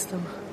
текстом.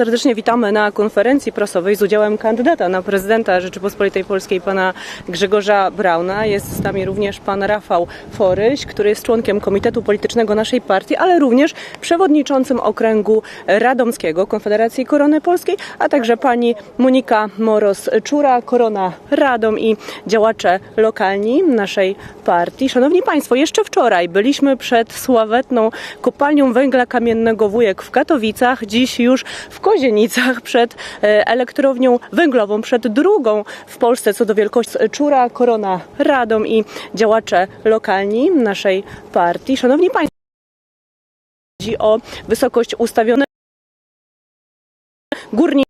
Serdecznie witamy na konferencji prasowej z udziałem kandydata na prezydenta Rzeczypospolitej Polskiej, pana Grzegorza Brauna. Jest z nami również pan Rafał Foryś, który jest członkiem Komitetu Politycznego naszej partii, ale również przewodniczącym okręgu radomskiego Konfederacji Korony Polskiej, a także pani Monika Moros-Czura, Korona Radom i działacze lokalni naszej partii. Szanowni Państwo, jeszcze wczoraj byliśmy przed sławetną kopalnią węgla kamiennego Wujek w Katowicach, dziś już w Kozienicach przed e, elektrownią węglową, przed drugą w Polsce co do wielkości Czura, Korona Radom i działacze lokalni naszej partii. Szanowni Państwo, chodzi o wysokość ustawionej górniczej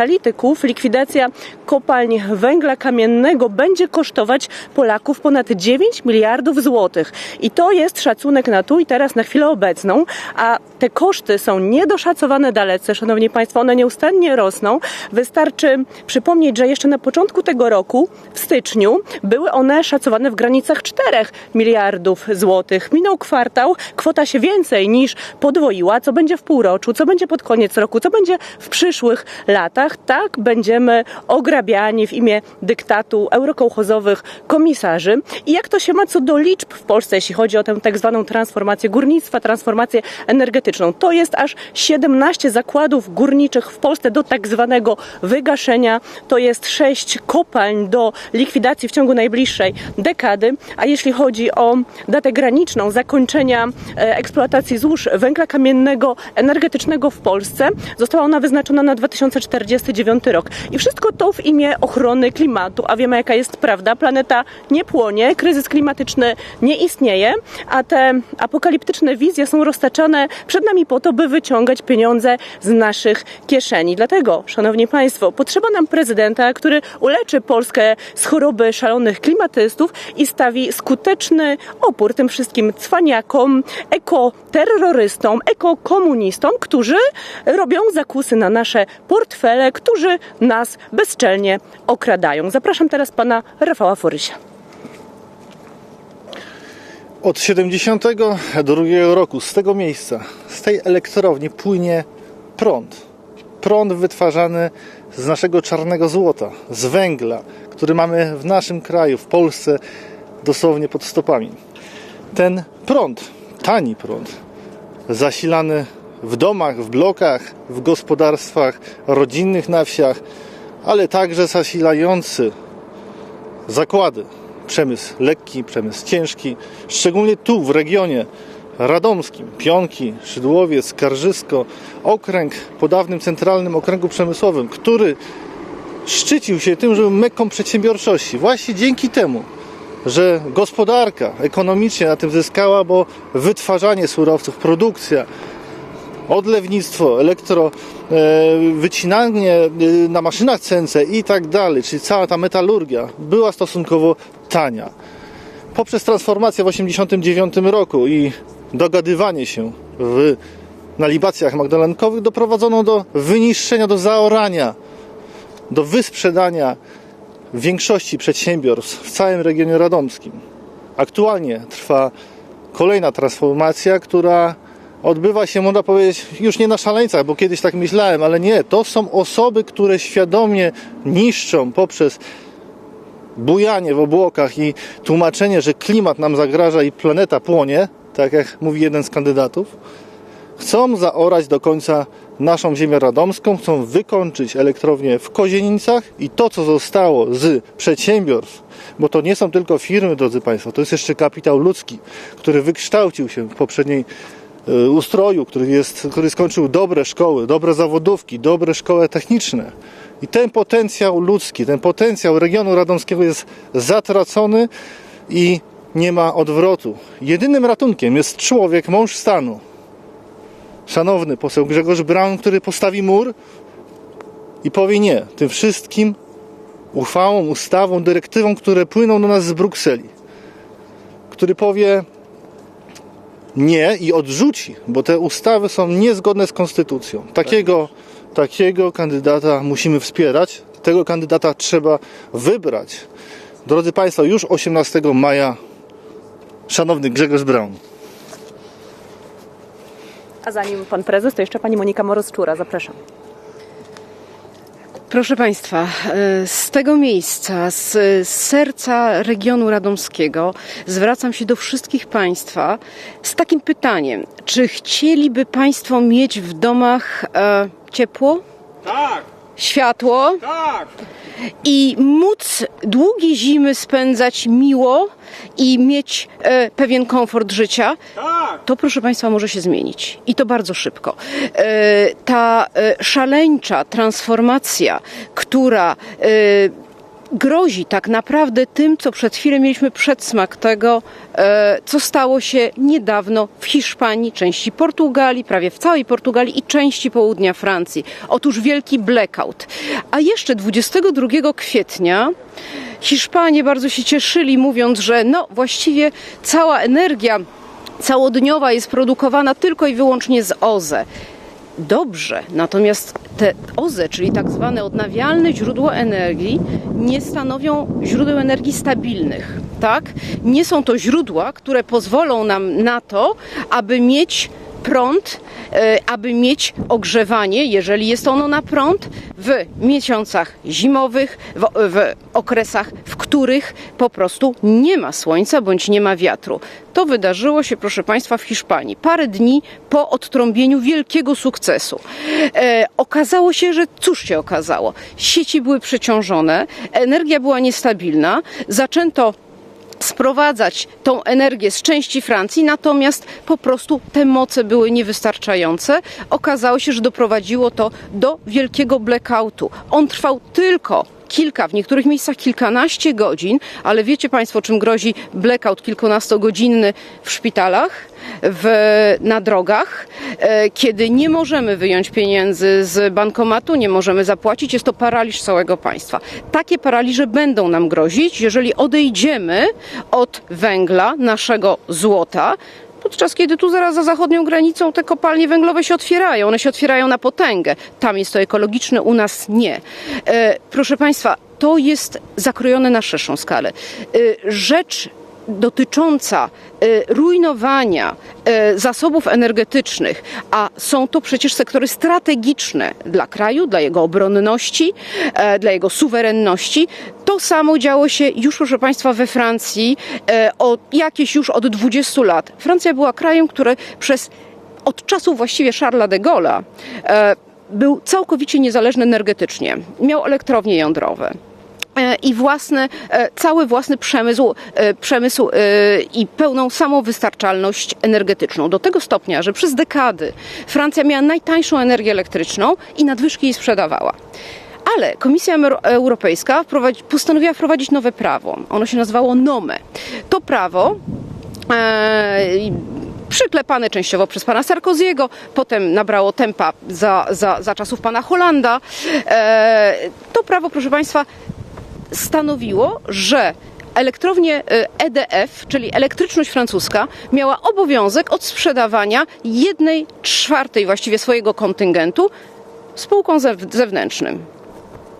analityków likwidacja kopalń węgla kamiennego będzie kosztować Polaków ponad 9 miliardów złotych. I to jest szacunek na tu i teraz, na chwilę obecną, a te koszty są niedoszacowane dalece, szanowni państwo, one nieustannie rosną. Wystarczy przypomnieć, że jeszcze na początku tego roku, w styczniu, były one szacowane w granicach 4 miliardów złotych. Minął kwartał, kwota się więcej niż podwoiła. Co będzie w półroczu, co będzie pod koniec roku, co będzie w przyszłych latach, tak będziemy ograbiani w imię dyktatu eurokołchozowych komisarzy. I jak to się ma co do liczb w Polsce, jeśli chodzi o tę tak zwaną transformację górnictwa, transformację energetyczną? To jest aż 17 zakładów górniczych w Polsce do tak zwanego wygaszenia. To jest 6 kopalń do likwidacji w ciągu najbliższej dekady. A jeśli chodzi o datę graniczną zakończenia e, eksploatacji złóż węgla kamiennego energetycznego w Polsce, została ona wyznaczona na 2049 rok. I wszystko to w imię ochrony klimatu. A wiemy, jaka jest prawda. Planeta nie płonie, kryzys klimatyczny nie istnieje, a te apokaliptyczne wizje są roztaczane przed nami po to, by wyciągać pieniądze z naszych kieszeni. Dlatego, szanowni państwo, potrzeba nam prezydenta, który uleczy Polskę z choroby szalonych klimatystów i stawi skuteczny opór tym wszystkim cwaniakom, ekoterrorystom, ekokomunistom, którzy robią zakusy na nasze portfele, którzy nas bezczelnie okradają. Zapraszam teraz pana Rafała Forysia. Od 72 roku z tego miejsca, z tej elektrowni płynie prąd. Prąd wytwarzany z naszego czarnego złota, z węgla, który mamy w naszym kraju, w Polsce, dosłownie pod stopami. Ten prąd, tani prąd, zasilany w domach, w blokach, w gospodarstwach rodzinnych na wsiach, ale także zasilający zakłady, przemysł lekki, przemysł ciężki, szczególnie tu w regionie radomskim, Pionki, Szydłowiec, Skarżysko, okręg po dawnym centralnym okręgu przemysłowym, który szczycił się tym, że był mekką przedsiębiorczości. Właśnie dzięki temu, że gospodarka ekonomicznie na tym zyskała, bo wytwarzanie surowców, produkcja, odlewnictwo, elektro, e, wycinanie e, na maszynach CNC i tak dalej, czyli cała ta metalurgia była stosunkowo tania. Poprzez transformację w 1989 roku i dogadywanie się w, na libacjach magdalenkowych doprowadzono do wyniszczenia, do zaorania, do wysprzedania większości przedsiębiorstw w całym regionie radomskim. Aktualnie trwa kolejna transformacja, która odbywa się, można powiedzieć, już nie na szaleńcach, bo kiedyś tak myślałem, ale nie. To są osoby, które świadomie niszczą poprzez bujanie w obłokach i tłumaczenie, że klimat nam zagraża i planeta płonie, tak jak mówi jeden z kandydatów, chcą zaorać do końca naszą ziemię radomską, chcą wykończyć elektrownię w Kozienicach i to, co zostało z przedsiębiorstw, bo to nie są tylko firmy, drodzy Państwo, to jest jeszcze kapitał ludzki, który wykształcił się w poprzedniej ustroju, który, jest, który skończył dobre szkoły, dobre zawodówki, dobre szkoły techniczne. I ten potencjał ludzki, ten potencjał regionu radomskiego jest zatracony i nie ma odwrotu. Jedynym ratunkiem jest człowiek, mąż stanu. Szanowny poseł Grzegorz Braun, który postawi mur i powie nie tym wszystkim uchwałom, ustawom, dyrektywom, które płyną do nas z Brukseli. Który powie nie i odrzuci, bo te ustawy są niezgodne z konstytucją. Takiego takiego kandydata musimy wspierać. Tego kandydata trzeba wybrać. Drodzy Państwo, już 18 maja szanowny Grzegorz Braun. A zanim pan prezes, to jeszcze pani Monika Moros-Czura. Zapraszam. Proszę Państwa, e, z tego miejsca, z z serca regionu radomskiego, zwracam się do wszystkich Państwa z takim pytaniem: czy chcieliby Państwo mieć w domach e, ciepło, Tak, światło? Tak. i móc długie zimy spędzać miło i mieć e, pewien komfort życia? Tak, to proszę Państwa może się zmienić i to bardzo szybko. E, Ta e, szaleńcza transformacja, która e, grozi tak naprawdę tym, co przed chwilą mieliśmy przedsmak tego, co stało się niedawno w Hiszpanii, części Portugalii, prawie w całej Portugalii i części południa Francji. Otóż wielki blackout. A jeszcze 22 kwietnia Hiszpanie bardzo się cieszyli, mówiąc, że no właściwie cała energia całodniowa jest produkowana tylko i wyłącznie z OZE. Dobrze, natomiast te OZE, czyli tak zwane odnawialne źródło energii, nie stanowią źródeł energii stabilnych. Tak? Nie są to źródła, które pozwolą nam na to, aby mieć prąd, e, aby mieć ogrzewanie, jeżeli jest ono na prąd, w miesiącach zimowych, w, w okresach, w których po prostu nie ma słońca bądź nie ma wiatru. To wydarzyło się, proszę Państwa, w Hiszpanii. Parę dni po odtrąbieniu wielkiego sukcesu. E, okazało się, że cóż się okazało? Sieci były przeciążone, energia była niestabilna, zaczęto sprowadzać tą energię z części Francji, natomiast po prostu te moce były niewystarczające. Okazało się, że doprowadziło to do wielkiego blackoutu. On trwał tylko kilka, w niektórych miejscach kilkanaście godzin, ale wiecie Państwo, czym grozi blackout kilkunastogodzinny w szpitalach? w, na drogach, e, kiedy nie możemy wyjąć pieniędzy z bankomatu, nie możemy zapłacić, jest to paraliż całego państwa. Takie paraliże będą nam grozić, jeżeli odejdziemy od węgla, naszego złota, podczas kiedy tu zaraz za zachodnią granicą te kopalnie węglowe się otwierają. One się otwierają na potęgę. Tam jest to ekologiczne, u nas nie. E, proszę Państwa, to jest zakrojone na szerszą skalę. E, rzecz dotycząca e, rujnowania e, zasobów energetycznych, a są to przecież sektory strategiczne dla kraju, dla jego obronności, e, dla jego suwerenności. To samo działo się już, proszę Państwa, we Francji od jakieś już od 20 lat. Francja była krajem, który przez od czasów właściwie Charlesa de Gaulle'a był całkowicie niezależny energetycznie. Miał elektrownie jądrowe i własny, cały własny przemysł, przemysł i pełną samowystarczalność energetyczną. Do tego stopnia, że przez dekady Francja miała najtańszą energię elektryczną i nadwyżki jej sprzedawała. Ale Komisja Europejska postanowiła wprowadzić nowe prawo. Ono się nazywało NOME. To prawo przyklepane częściowo przez pana Sarkoziego, potem nabrało tempa za, za, za czasów pana Holanda. To prawo, proszę Państwa, stanowiło, że elektrownie EDF, czyli elektryczność francuska, miała obowiązek odsprzedawania jednej czwartej właściwie swojego kontyngentu spółkom zewnętrznym.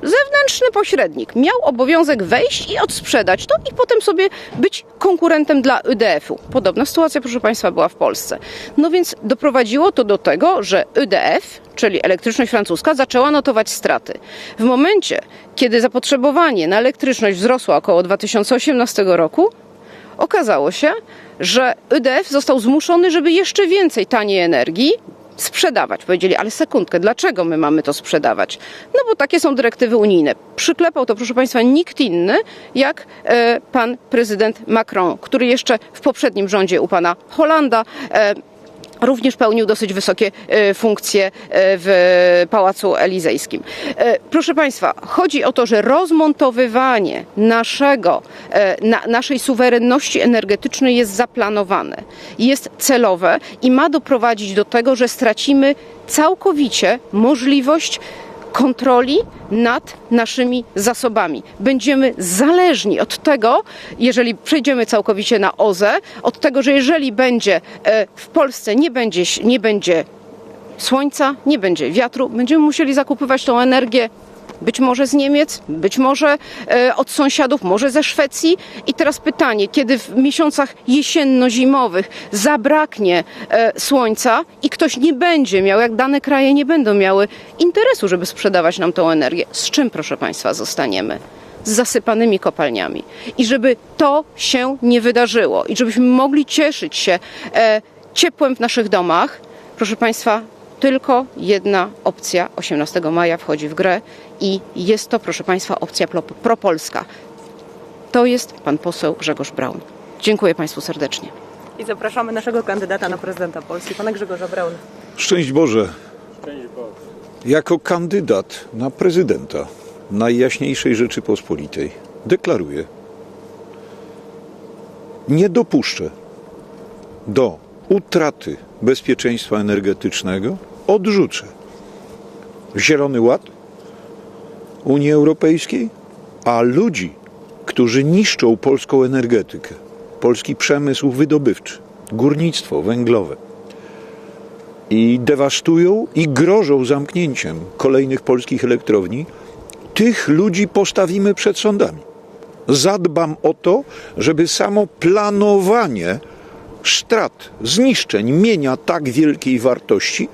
Zewnętrzny pośrednik miał obowiązek wejść i odsprzedać to i potem sobie być konkurentem dla EDF-u. Podobna sytuacja, proszę Państwa, była w Polsce. No więc doprowadziło to do tego, że EDF, czyli elektryczność francuska, zaczęła notować straty. W momencie, kiedy zapotrzebowanie na elektryczność wzrosło około 2018 roku, okazało się, że EDF został zmuszony, żeby jeszcze więcej taniej energii sprzedawać. Powiedzieli, ale sekundkę, dlaczego my mamy to sprzedawać? No bo takie są dyrektywy unijne. Przyklepał to, proszę Państwa, nikt inny jak e, pan prezydent Macron, który jeszcze w poprzednim rządzie u pana Holanda e, również pełnił dosyć wysokie funkcje w Pałacu Elizejskim. Proszę Państwa, chodzi o to, że rozmontowywanie naszego, na, naszej suwerenności energetycznej jest zaplanowane, jest celowe i ma doprowadzić do tego, że stracimy całkowicie możliwość kontroli nad naszymi zasobami. Będziemy zależni od tego, jeżeli przejdziemy całkowicie na OZE, od tego, że jeżeli będzie w Polsce nie będzie, nie będzie słońca, nie będzie wiatru, będziemy musieli zakupywać tą energię być może z Niemiec, być może e, od sąsiadów, może ze Szwecji. I teraz pytanie, kiedy w miesiącach jesienno-zimowych zabraknie e, słońca i ktoś nie będzie miał, jak dane kraje nie będą miały interesu, żeby sprzedawać nam tą energię, z czym, proszę Państwa, zostaniemy? z zasypanymi kopalniami. I żeby to się nie wydarzyło i żebyśmy mogli cieszyć się e, ciepłem w naszych domach, proszę Państwa, tylko jedna opcja 18 maja wchodzi w grę i jest to, proszę Państwa, opcja pro- propolska. To jest pan poseł Grzegorz Braun. Dziękuję Państwu serdecznie. I zapraszamy naszego kandydata na prezydenta Polski, pana Grzegorza Brauna. Szczęść Boże. Jako kandydat na prezydenta Najjaśniejszej Rzeczypospolitej deklaruję, nie dopuszczę do utraty bezpieczeństwa energetycznego, odrzucę Zielony Ład Unii Europejskiej, a ludzi, którzy niszczą polską energetykę, polski przemysł wydobywczy, górnictwo węglowe, i dewastują i grożą zamknięciem kolejnych polskich elektrowni, tych ludzi postawimy przed sądami. Zadbam o to, żeby samo planowanie strat, zniszczeń mienia tak wielkiej wartości,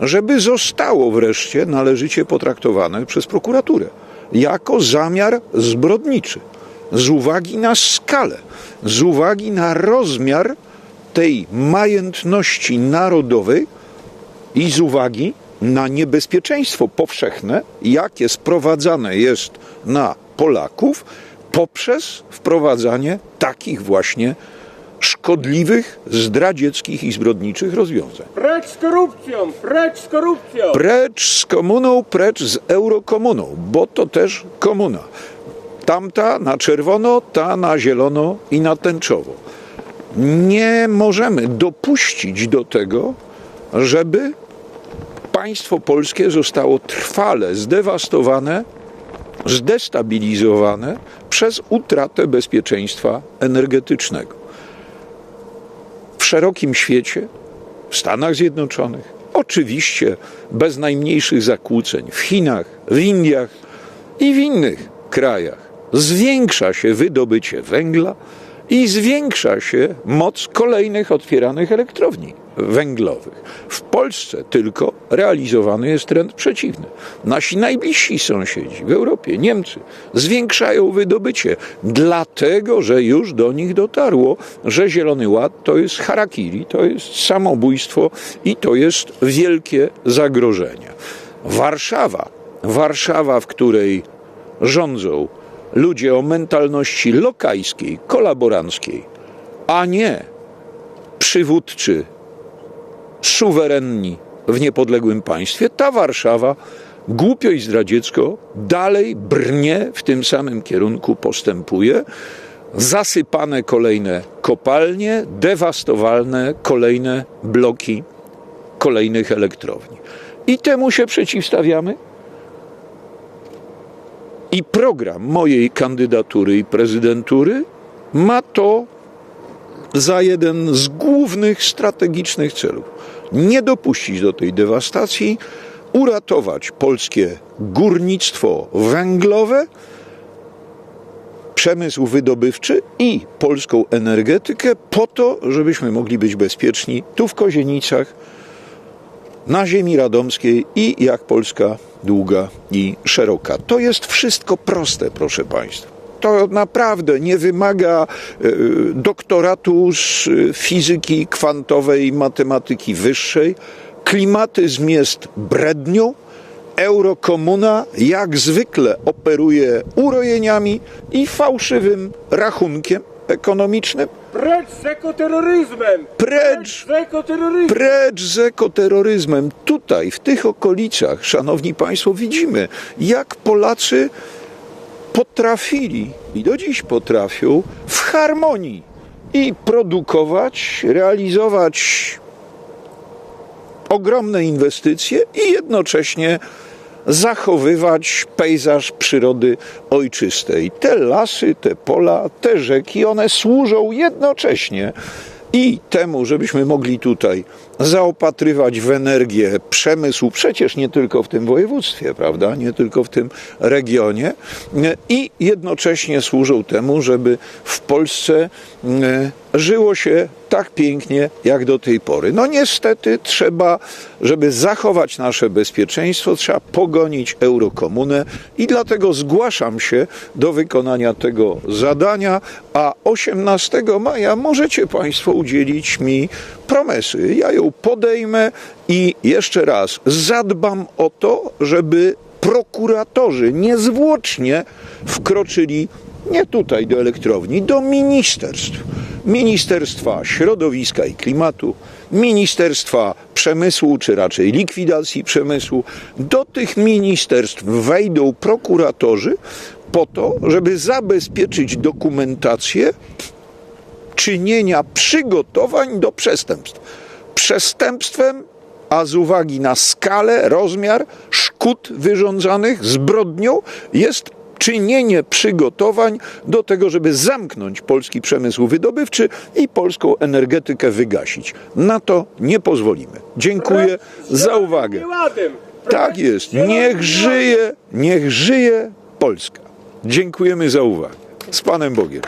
żeby zostało wreszcie należycie potraktowane przez prokuraturę jako zamiar zbrodniczy. Z uwagi na skalę, z uwagi na rozmiar tej majętności narodowej, i z uwagi na niebezpieczeństwo powszechne, jakie sprowadzane jest na Polaków poprzez wprowadzanie takich właśnie szkodliwych, zdradzieckich i zbrodniczych rozwiązań. Precz z korupcją! Precz z korupcją! Precz z komuną, precz z eurokomuną, bo to też komuna. Tamta na czerwono, ta na zielono i na tęczowo. Nie możemy dopuścić do tego, żeby państwo polskie zostało trwale zdewastowane, zdestabilizowane przez utratę bezpieczeństwa energetycznego. W szerokim świecie, w Stanach Zjednoczonych, oczywiście bez najmniejszych zakłóceń, w Chinach, w Indiach i w innych krajach zwiększa się wydobycie węgla i zwiększa się moc kolejnych otwieranych elektrowni węglowych. W Polsce tylko realizowany jest trend przeciwny. Nasi najbliżsi sąsiedzi w Europie, Niemcy, zwiększają wydobycie, dlatego że już do nich dotarło, że Zielony Ład to jest harakiri, to jest samobójstwo i to jest wielkie zagrożenie. Warszawa, Warszawa, w której rządzą ludzie o mentalności lokajskiej, kolaboranckiej, a nie przywódczy, suwerenni w niepodległym państwie, ta Warszawa głupio i zdradziecko dalej brnie w tym samym kierunku, postępuje. Zasypane kolejne kopalnie, dewastowalne kolejne bloki kolejnych elektrowni. I temu się przeciwstawiamy. I program mojej kandydatury i prezydentury ma to za jeden z głównych strategicznych celów. Nie dopuścić do tej dewastacji, uratować polskie górnictwo węglowe, przemysł wydobywczy i polską energetykę po to, żebyśmy mogli być bezpieczni tu w Kozienicach, na ziemi radomskiej i jak Polska długa i szeroka. To jest wszystko proste, proszę Państwa. To naprawdę nie wymaga e, doktoratu z e, fizyki kwantowej i matematyki wyższej. Klimatyzm jest brednią. Eurokomuna jak zwykle operuje urojeniami i fałszywym rachunkiem ekonomicznym. Precz z ekoterroryzmem! Precz z ekoterroryzmem! Precz z ekoterroryzmem. Tutaj, w tych okolicach, szanowni państwo, widzimy, jak Polacy potrafili i do dziś potrafią w harmonii i produkować, realizować ogromne inwestycje i jednocześnie zachowywać pejzaż przyrody ojczystej. Te lasy, te pola, te rzeki, one służą jednocześnie i temu, żebyśmy mogli tutaj zaopatrywać w energię przemysł, przecież nie tylko w tym województwie, prawda, nie tylko w tym regionie, i jednocześnie służą temu, żeby w Polsce e, żyło się tak pięknie jak do tej pory. No niestety trzeba, żeby zachować nasze bezpieczeństwo, trzeba pogonić eurokomunę i dlatego zgłaszam się do wykonania tego zadania, a 18 maja możecie Państwo udzielić mi promesy. Ja ją podejmę i jeszcze raz zadbam o to, żeby prokuratorzy niezwłocznie wkroczyli nie tutaj do elektrowni, do ministerstw. Ministerstwa Środowiska i Klimatu, Ministerstwa Przemysłu, czy raczej likwidacji przemysłu. Do tych ministerstw wejdą prokuratorzy po to, żeby zabezpieczyć dokumentację czynienia przygotowań do przestępstw. Przestępstwem, a z uwagi na skalę, rozmiar szkód wyrządzanych zbrodnią, jest czynienie przygotowań do tego, żeby zamknąć polski przemysł wydobywczy i polską energetykę wygasić. Na to nie pozwolimy. Dziękuję za uwagę. Tak jest. Niech żyje, niech żyje Polska. Dziękujemy za uwagę. Z Panem Bogiem.